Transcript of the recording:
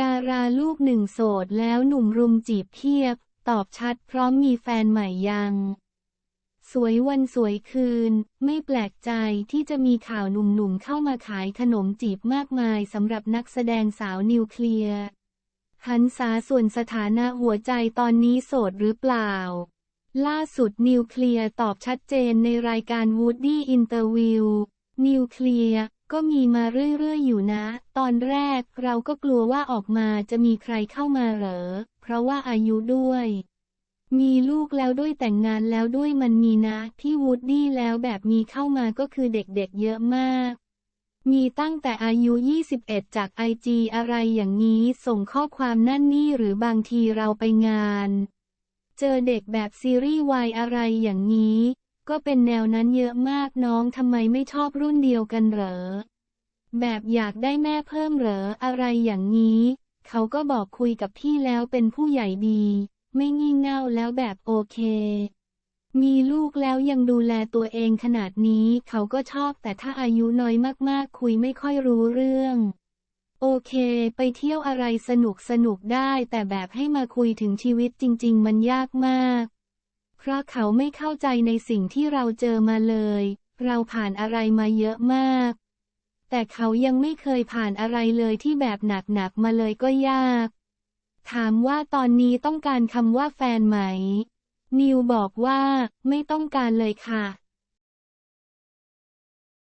ดาราลูกหนึ่งโสดแล้วหนุ่มรุมจีบเพียบ ตอบชัดพร้อมมีแฟนใหม่ยัง สวยวันสวยคืน ไม่แปลกใจที่จะมีข่าวหนุ่มๆเข้ามาขายขนมจีบมากมายสำหรับนักแสดงสาวนิวเคลียร์หันษาส่วนสถานะหัวใจตอนนี้โสดหรือเปล่า ล่าสุดนิวเคลียร์ตอบชัดเจนในรายการ Woody Interview นิวเคลียร์ ก็มีมาเรื่อยๆอยู่นะ ตอนแรกเราก็กลัวว่าออกมาจะมีใครเข้ามาเหรอ เพราะว่าอายุด้วย มีลูกแล้วด้วยแต่งงานแล้วด้วยมันมีนะที่วูดดี้แล้วแบบมีเข้ามาก็คือเด็กๆเยอะมาก มีตั้งแต่อายุ 21 จากไอจีอะไรอย่างนี้ส่งข้อความนั่นนี่หรือบางทีเราไปงาน เจอเด็กแบบซีรีส์วายอะไรอย่างนี้ ก็เป็นแนวนั้นเยอะมากน้องทำไมไม่ชอบรุ่นเดียวกันเหรอ แบบอยากได้แม่เพิ่มเหรออะไรอย่างนี้ เขาก็บอกคุยกับพี่แล้วเป็นผู้ใหญ่ดี ไม่งี่เง่าแล้วแบบโอเค มีลูกแล้วยังดูแลตัวเองขนาดนี้เขาก็ชอบแต่ถ้าอายุน้อยมากๆ คุยไม่ค่อยรู้เรื่องโอเค ไปเที่ยวอะไรสนุกสนุกได้ แต่แบบให้มาคุยถึงชีวิตจริง ๆ มันยากมาก ราะเขาไม่เข้าใจในสิ่งที่เราเจอมาเลย เราผ่านอะไรมาเยอะมาก แต่เขายังไม่เคยผ่านอะไรเลยที่แบบหนักๆมาเลยก็ยาก ถามว่าตอนนี้ต้องการคำว่าแฟนไหม นิวบอกว่า ไม่ต้องการเลยค่ะ